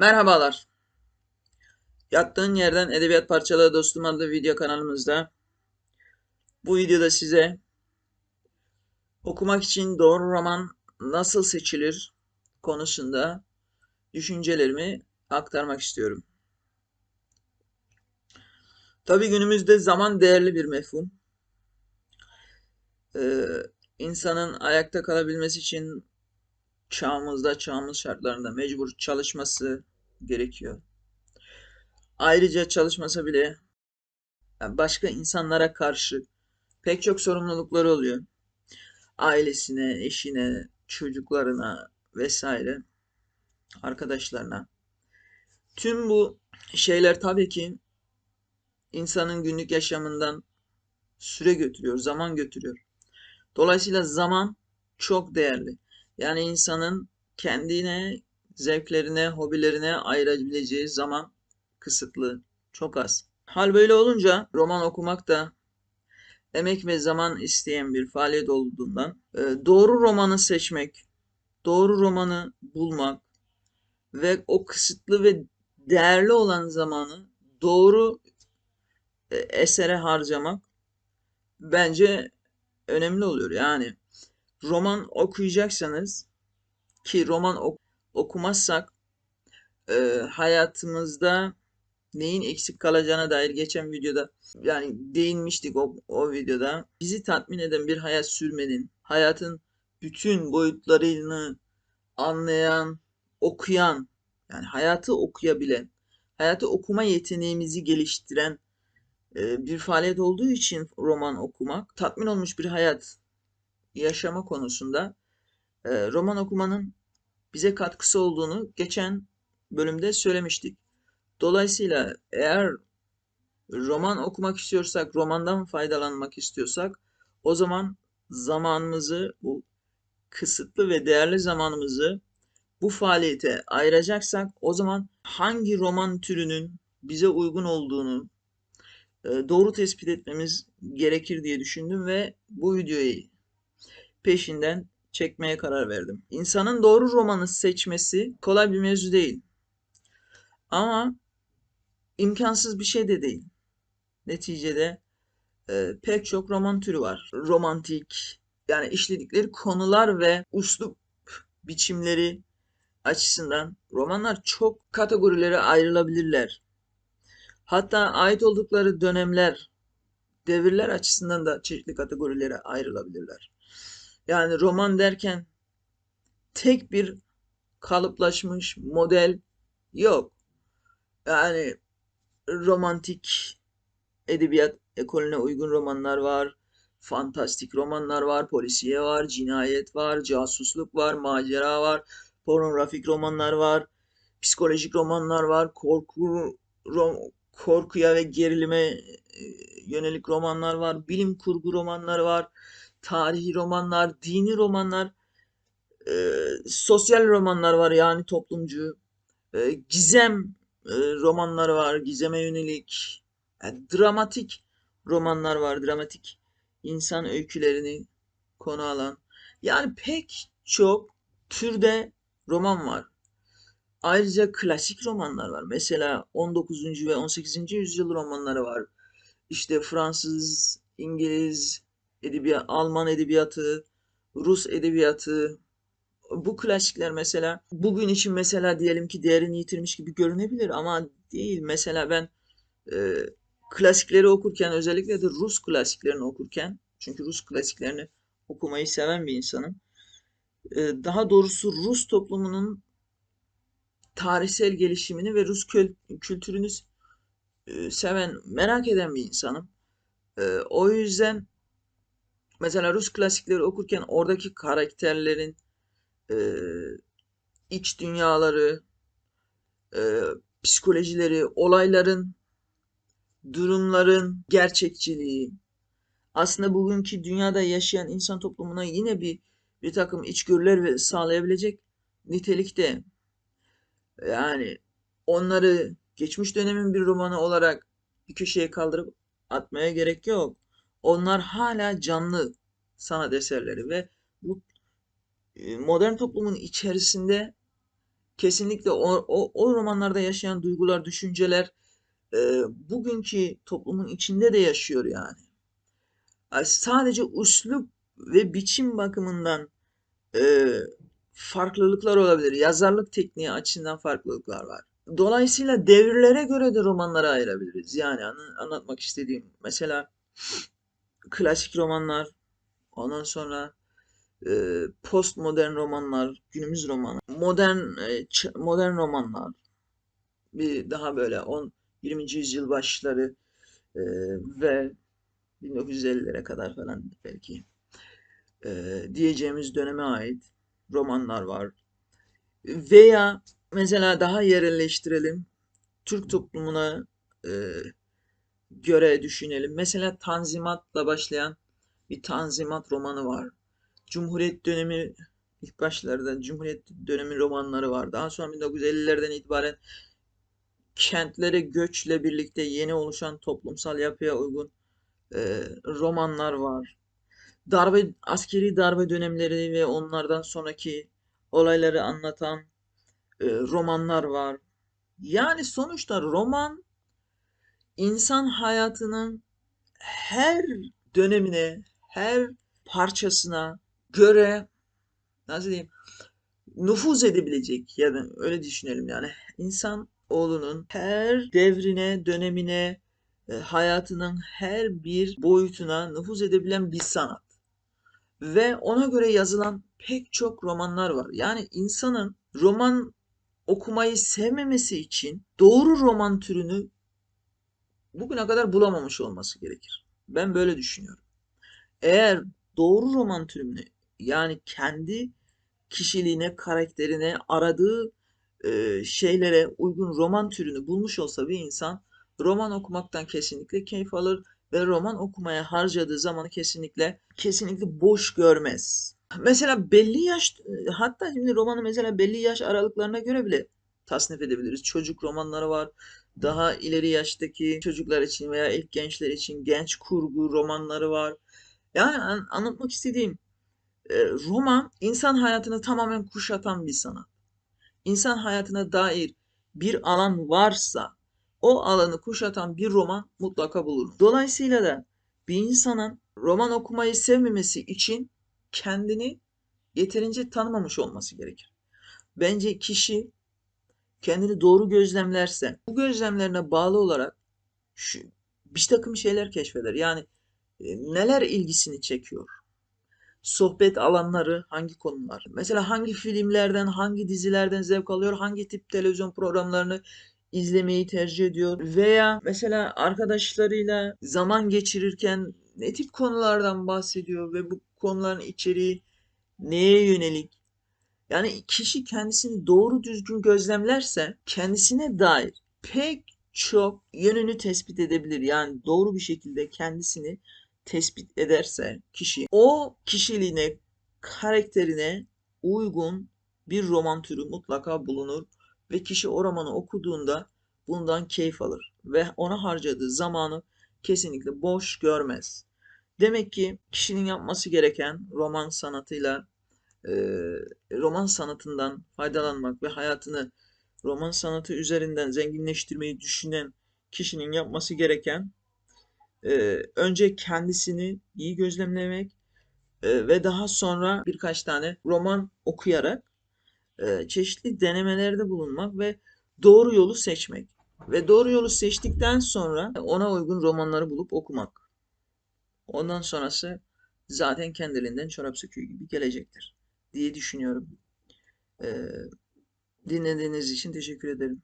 Merhabalar. Yattığın yerden Edebiyat Parçaları Dostum adlı video kanalımızda bu videoda size okumak için doğru roman nasıl seçilir konusunda düşüncelerimi aktarmak istiyorum. Tabi günümüzde zaman değerli bir mefhum. Ee, insanın ayakta kalabilmesi için çağımızda, çağımız şartlarında mecbur çalışması gerekiyor. Ayrıca çalışmasa bile başka insanlara karşı pek çok sorumlulukları oluyor. Ailesine, eşine, çocuklarına vesaire, arkadaşlarına. Tüm bu şeyler tabii ki insanın günlük yaşamından süre götürüyor, zaman götürüyor. Dolayısıyla zaman çok değerli. Yani insanın kendine, zevklerine, hobilerine ayırabileceği zaman kısıtlı, çok az. Hal böyle olunca roman okumak da emek ve zaman isteyen bir faaliyet olduğundan e, doğru romanı seçmek, doğru romanı bulmak ve o kısıtlı ve değerli olan zamanı doğru e, esere harcamak bence önemli oluyor. Yani roman okuyacaksanız ki roman ok okumazsak e, hayatımızda neyin eksik kalacağına dair geçen videoda yani değinmiştik o, o videoda. Bizi tatmin eden bir hayat sürmenin, hayatın bütün boyutlarını anlayan, okuyan, yani hayatı okuyabilen, hayatı okuma yeteneğimizi geliştiren e, bir faaliyet olduğu için roman okumak, tatmin olmuş bir hayat yaşama konusunda e, roman okumanın bize katkısı olduğunu geçen bölümde söylemiştik. Dolayısıyla eğer roman okumak istiyorsak, romandan faydalanmak istiyorsak o zaman zamanımızı, bu kısıtlı ve değerli zamanımızı bu faaliyete ayıracaksak o zaman hangi roman türünün bize uygun olduğunu e, doğru tespit etmemiz gerekir diye düşündüm ve bu videoyu peşinden çekmeye karar verdim. İnsanın doğru romanı seçmesi kolay bir mevzu değil. Ama imkansız bir şey de değil. Neticede e, pek çok roman türü var. Romantik, yani işledikleri konular ve uslup biçimleri açısından romanlar çok kategorilere ayrılabilirler. Hatta ait oldukları dönemler, devirler açısından da çeşitli kategorilere ayrılabilirler. Yani roman derken tek bir kalıplaşmış model yok. Yani romantik edebiyat ekolüne uygun romanlar var. Fantastik romanlar var, polisiye var, cinayet var, casusluk var, macera var, pornografik romanlar var, psikolojik romanlar var, korku rom, korkuya ve gerilime e, yönelik romanlar var, bilim kurgu romanlar var, tarihi romanlar, dini romanlar, e, sosyal romanlar var yani toplumcu, e, gizem e, romanlar var, gizeme yönelik, yani dramatik romanlar var, dramatik insan öykülerini konu alan. Yani pek çok türde roman var. Ayrıca klasik romanlar var. Mesela 19. ve 18. yüzyıl romanları var. İşte Fransız, İngiliz, edebiyat, Alman edebiyatı, Rus edebiyatı, bu klasikler mesela bugün için mesela diyelim ki değerini yitirmiş gibi görünebilir ama değil. Mesela ben e, klasikleri okurken özellikle de Rus klasiklerini okurken çünkü Rus klasiklerini okumayı seven bir insanım. E, daha doğrusu Rus toplumunun tarihsel gelişimini ve Rus kültürünü e, seven, merak eden bir insanım. E, o yüzden mesela Rus klasikleri okurken oradaki karakterlerin e, iç dünyaları, e, psikolojileri, olayların, durumların gerçekçiliği, aslında bugünkü dünyada yaşayan insan toplumuna yine bir bir takım içgörüler sağlayabilecek nitelikte. Yani onları geçmiş dönemin bir romanı olarak bir köşeye kaldırıp atmaya gerek yok. Onlar hala canlı sanat eserleri ve bu e, modern toplumun içerisinde Kesinlikle o, o, o romanlarda yaşayan duygular, düşünceler e, bugünkü toplumun içinde de yaşıyor yani. Sadece üslup ve biçim bakımından e, farklılıklar olabilir. Yazarlık tekniği açısından farklılıklar var. Dolayısıyla devirlere göre de romanları ayırabiliriz. Yani anlatmak istediğim mesela klasik romanlar, ondan sonra e, postmodern romanlar, günümüz romanı, modern e, modern romanlar, bir daha böyle 10 20. yüzyıl başları e, ve 1950'lere kadar falan belki e, diyeceğimiz döneme ait romanlar var. Veya mesela daha yerelleştirelim. Türk toplumuna e, göre düşünelim. Mesela Tanzimat'la başlayan bir Tanzimat romanı var. Cumhuriyet dönemi ilk başlarda Cumhuriyet dönemi romanları var. Daha sonra 1950'lerden itibaren kentlere göçle birlikte yeni oluşan toplumsal yapıya uygun e, romanlar var. Darbe, askeri darbe dönemleri ve onlardan sonraki olayları anlatan e, romanlar var. Yani sonuçta roman insan hayatının her dönemine, her parçasına göre nasıl diyeyim nüfuz edebilecek ya da öyle düşünelim yani insan oğlunun her devrine, dönemine, e, hayatının her bir boyutuna nüfuz edebilen bir sanat. Ve ona göre yazılan pek çok romanlar var. Yani insanın roman okumayı sevmemesi için doğru roman türünü bugüne kadar bulamamış olması gerekir. Ben böyle düşünüyorum. Eğer doğru roman türünü yani kendi kişiliğine, karakterine, aradığı e, şeylere uygun roman türünü bulmuş olsa bir insan roman okumaktan kesinlikle keyif alır ve roman okumaya harcadığı zamanı kesinlikle kesinlikle boş görmez. Mesela belli yaş hatta şimdi romanı mesela belli yaş aralıklarına göre bile tasnif edebiliriz. Çocuk romanları var. Daha ileri yaştaki çocuklar için veya ilk gençler için genç kurgu romanları var. Yani an- anlatmak istediğim e, roman insan hayatını tamamen kuşatan bir sanat. İnsan hayatına dair bir alan varsa o alanı kuşatan bir roman mutlaka bulunur. Dolayısıyla da bir insanın roman okumayı sevmemesi için kendini yeterince tanımamış olması gerekir. Bence kişi kendini doğru gözlemlerse bu gözlemlerine bağlı olarak şu, bir takım şeyler keşfeder. Yani e, neler ilgisini çekiyor? Sohbet alanları hangi konular? Mesela hangi filmlerden, hangi dizilerden zevk alıyor? Hangi tip televizyon programlarını izlemeyi tercih ediyor? Veya mesela arkadaşlarıyla zaman geçirirken ne tip konulardan bahsediyor ve bu konuların içeriği neye yönelik? Yani kişi kendisini doğru düzgün gözlemlerse kendisine dair pek çok yönünü tespit edebilir. Yani doğru bir şekilde kendisini tespit ederse kişi o kişiliğine, karakterine uygun bir roman türü mutlaka bulunur ve kişi o romanı okuduğunda bundan keyif alır ve ona harcadığı zamanı kesinlikle boş görmez. Demek ki kişinin yapması gereken roman sanatıyla roman sanatından faydalanmak ve hayatını roman sanatı üzerinden zenginleştirmeyi düşünen kişinin yapması gereken önce kendisini iyi gözlemlemek ve daha sonra birkaç tane roman okuyarak çeşitli denemelerde bulunmak ve doğru yolu seçmek. Ve doğru yolu seçtikten sonra ona uygun romanları bulup okumak. Ondan sonrası zaten kendiliğinden çorap söküğü gibi gelecektir diye düşünüyorum. Ee, dinlediğiniz için teşekkür ederim.